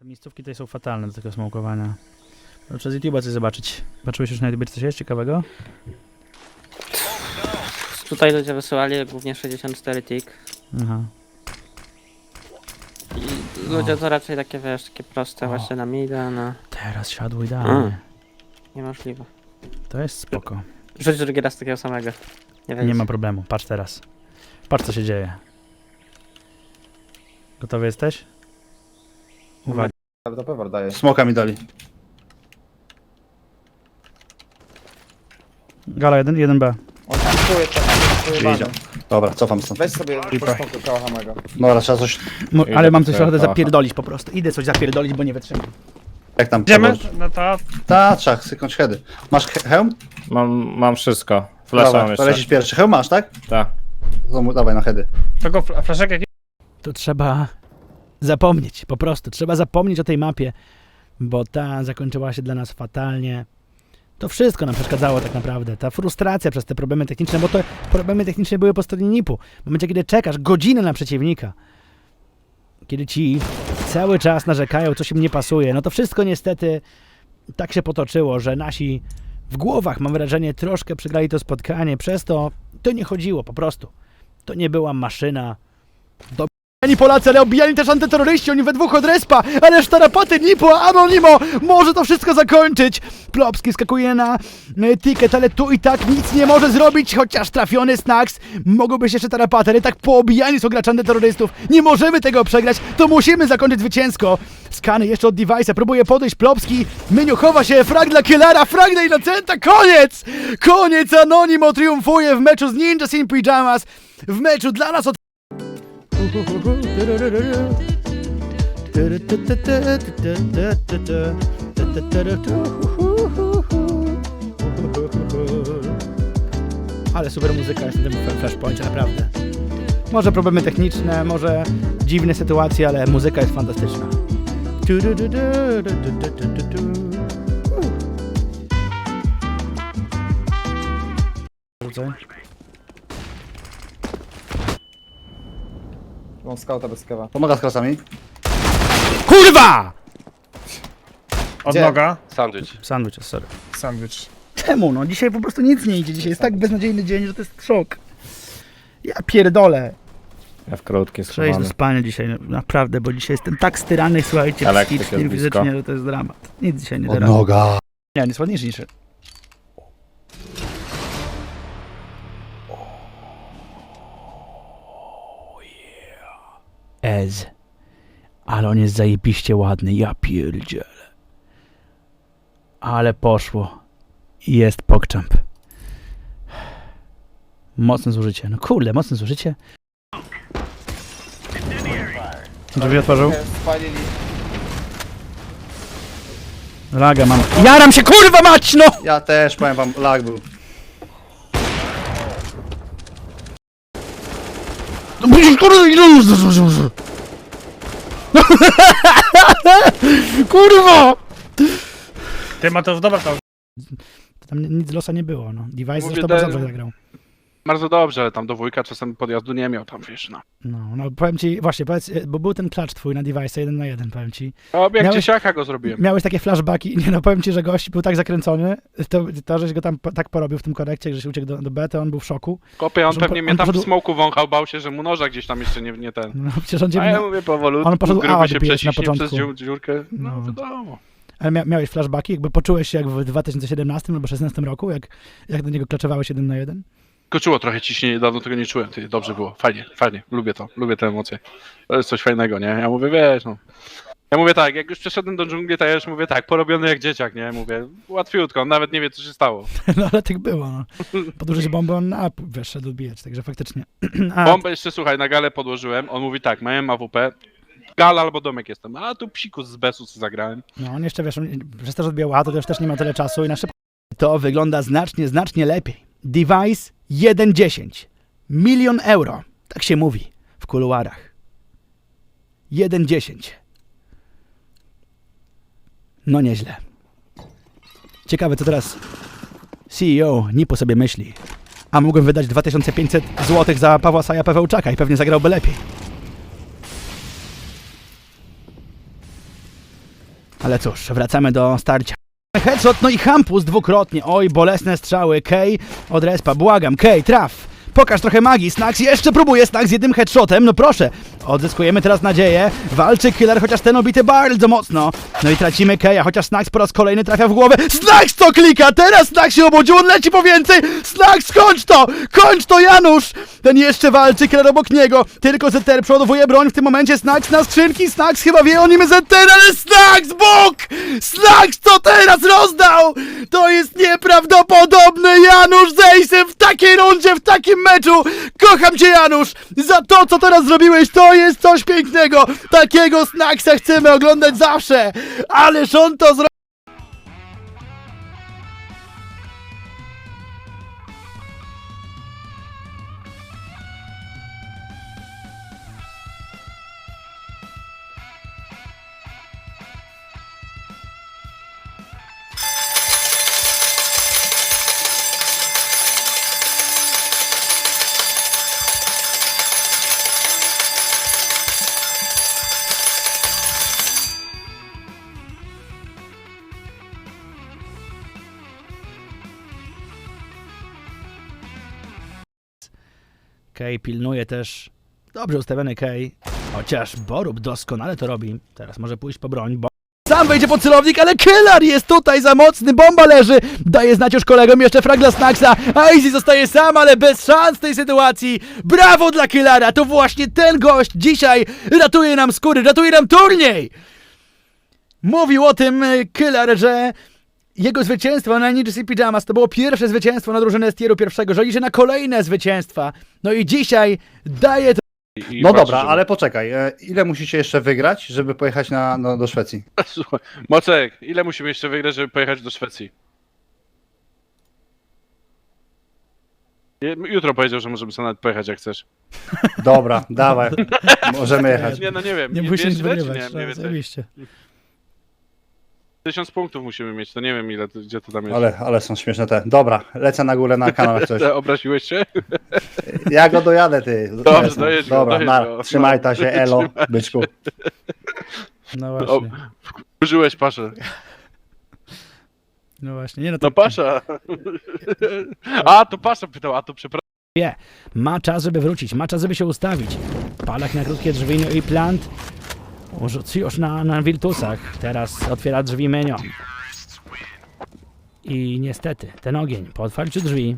Te miejscówki tutaj są fatalne do tego smokowania. Trzeba z YouTube'a coś zobaczyć. Patrzyłeś już na YouTube coś jest ciekawego? Tutaj ludzie wysyłali głównie 64 tick. Aha. I ludzie to raczej takie, wiesz, takie proste właśnie na mida, na... Teraz siadło idealnie. Mm. Niemożliwe. To jest spoko. Rzuć drugi raz takiego samego. Nie. Nie ma problemu. Patrz teraz. Patrz co się dzieje. Gotowy jesteś? Uwaga. Ale to pewor daje. Smoka mi dali. Gala 1, 1B. On to, czuje Idzie. Dobra, cofam stąd. Weź sobie Pipa. smoku kałahamego. Dobra, trzeba coś... Mo- Idę ale mam po coś ochotę pacha. zapierdolić po prostu. Idę coś zapierdolić, bo nie wytrzymam. Jak tam? Idziemy? No to Ta, trzeba syknąć heady. Masz he hełm? Mam, mam wszystko. Flasha mam Dobra, to jeszcze. lecisz pierwszy. Hełm masz, tak? Tak. To mu dawaj na heady. tego fl- flaszek jakiś? To trzeba zapomnieć, po prostu. Trzeba zapomnieć o tej mapie, bo ta zakończyła się dla nas fatalnie. To wszystko nam przeszkadzało tak naprawdę. Ta frustracja przez te problemy techniczne, bo te problemy techniczne były po stronie NIP-u. W momencie, kiedy czekasz godzinę na przeciwnika, kiedy ci cały czas narzekają, coś im nie pasuje, no to wszystko niestety tak się potoczyło, że nasi w głowach, mam wrażenie, troszkę przegrali to spotkanie. Przez to to nie chodziło po prostu. To nie była maszyna Ani Polacy, ale obijani też antyterroryści, oni we dwóch od respa, ale sztarapaty, Nipo, Anonimo, może to wszystko zakończyć. Plopski skakuje na ticket, ale tu i tak nic nie może zrobić, chociaż trafiony Snax, mogą być jeszcze tarapaty, ale tak poobijani są gracze antyterrorystów, nie możemy tego przegrać, to musimy zakończyć zwycięsko. Skany jeszcze od device'a, próbuje podejść Plopski, Myniu chowa się, frag dla Killera, frag dla Innocenta, koniec! Koniec, Anonimo triumfuje w meczu z Ninjas in Pyjamas, w meczu dla nas od ale super muzyka jest na tym fl- Flashpoincie, naprawdę. Może problemy techniczne, może dziwne sytuacje, ale muzyka jest fantastyczna. Rzucaj. Mam skauta bez kewa. Pomaga z krasami. Kurwa! Od Gdzie? noga. Sandwich. Sandwich, sorry. Sandwich. Czemu? No dzisiaj po prostu nic nie idzie. Dzisiaj jest tak beznadziejny dzień, że to jest szok. Ja pierdolę. Ja w krótkie Trzeba iść do schowany. spania dzisiaj, no, naprawdę, bo dzisiaj jestem tak styrany, słuchajcie, Elektryk psychicznie, jest blisko. fizycznie, że to jest dramat. Nic dzisiaj nie da rady. noga. Nie, jest ładniejszy niż... Ez. Ale on jest zajebiście ładny, ja pierdzielę. Ale poszło. Jest pokczamp. Mocne zużycie. No kurde, mocne zużycie. Drzwi otworzył. Spalili. Laga mam. Jaram się, kurwa mać, no! Ja też, powiem wam, lag był. Kurwa! Ty ma to w dobra to. Tam nic z losa nie było, no. Device Mówię, zresztą bardzo dobrze zagrał. Bardzo dobrze, ale tam do wujka czasem podjazdu nie miał tam, wiesz, no. No, no powiem ci, właśnie, powiedz, e, bo był ten klacz twój na device jeden na jeden, powiem ci. A jak Miałeś- dzieciaka go zrobiłem. Miałeś takie flashbacki, nie no, powiem ci, że gość był tak zakręcony, to, to żeś go tam tak porobił w tym korekcie, że się uciekł do, do B, to on był w szoku. Kopie, on że pewnie on mnie tam w poszedł- smoku wąchał, bał się, że mu noża gdzieś tam jeszcze nie, nie ten. No, przecież on A ja mówię powolutku, on poszedł A gruby się odbijać na przeciśnie przez dziur, dziurkę. No, No. wiadomo. Ale mia, miałeś flashbacki, jakby poczułeś się jak w 2017 albo 2016 roku, jak, jak do niego klaczowałeś jeden na jeden? Koczyło trochę ciśnienie, dawno tego nie czułem. Ty, dobrze było, fajnie, fajnie, lubię to, lubię te emocje. To jest coś fajnego, nie? Ja mówię, wiesz, no. Ja mówię tak, jak już przeszedłem do dżungli, to ja już mówię tak, porobiony jak dzieciak, nie? Mówię, łatwiutko, on nawet nie wie, co się stało. No ale tak było, no. Podłożyć bombę, on a, wiesz, szedł odbijać, także faktycznie. A, Bombę jeszcze, słuchaj, na galę podłożyłem, on mówi tak, miałem AWP, gala albo domek jestem, a tu psikus z Besus zagrałem. No on jeszcze, wiesz, on, przez to, że odbijał A, to też, też nie ma tyle czasu i na szybko. To wygląda znacznie, znacznie lepiej. Device 1.10. Milion euro. Tak się mówi w kuluarach. 1.10. No nieźle. Ciekawe, co teraz CEO Nipo sobie myśli. A mógłbym wydać 2500 zł za Pawła Saja Pawełczaka i pewnie zagrałby lepiej. Ale cóż, wracamy do starcia. Headshot, no i Hampus dwukrotnie. Oj, bolesne strzały. Kej od respa. Błagam, Kej, traf. Pokaż trochę magii. Snax jeszcze próbuje. Snax jednym headshotem. No proszę. Odzyskujemy teraz nadzieję. Walczy killer, chociaż ten obity bardzo mocno. No i tracimy Keja, chociaż Snax po raz kolejny trafia w głowę. Snax to klika! Teraz Snax się obudził, on leci po więcej! Snax, kończ to! Kończ to, Janusz! Ten jeszcze walczy, killer obok niego. Tylko ZTR przodowuje broń w tym momencie. Snax na skrzynki. Snax chyba wie o nim ZTR, ale Snax, Bóg! Snax to teraz rozdał! To jest nieprawdopodobne! Janusz Zejsem w takiej rundzie, w takim meczu! Kocham cię, Janusz! Za to, co teraz zrobiłeś, to jest coś pięknego! Takiego Snacksa chcemy oglądać zawsze! Ależ on to zrobił! Kej pilnuje też dobrze ustawiony Kej. Chociaż Borub doskonale to robi. Teraz może pójść po broń. Bo... Sam wejdzie pod celownik, ale Killer jest tutaj za mocny. Bomba leży. Daje znać już kolegom jeszcze frag dla Snacksa. Easy zostaje sam, ale bez szans w tej sytuacji. Brawo dla Killera. To właśnie ten gość dzisiaj ratuje nam skóry, ratuje nam turniej. Mówił o tym e, Killer, że jego zwycięstwo na NGC Pyjamas to było pierwsze zwycięstwo na drużynę z tieru pierwszego, że liczy na kolejne zwycięstwa. No i dzisiaj daje to I, i No patrzę, dobra, żeby- ale poczekaj. e, Ile musicie jeszcze wygrać, żeby pojechać na, no, do Szwecji? Słuchaj, Mocek, ile musimy jeszcze wygrać, żeby pojechać do Szwecji? Je- Jutro powiedział, że możemy sobie nawet pojechać jak chcesz. Dobra, dawaj. Możemy jechać. Nie, no nie wiem. Nie wiesz, musisz ile, czy wygrywać, Nie, no, mniej więcej. zajebiście. Tysiąc punktów musimy mieć, to nie wiem ile, to- gdzie to tam jest. Ale, ale są śmieszne te. Dobra, lecę na górę na kanał jak coś. Obraziłeś się? Ja go dojadę, ty. Dobrze, dojedź go, Dobra, dojedź na, go. trzymaj ta się, elo, Trzymaj. byczku. No O, właśnie. Użyłeś paszę. No właśnie. Nie no to No pasza. A, to pasza pytał, a to przepraszam. ma czas, żeby wrócić, ma czas, żeby się ustawić. Palak na krótkie drzwi, no i plant Urzuc już na, na Virtusach. Teraz otwiera drzwi menio. I niestety, ten ogień po otwarciu drzwi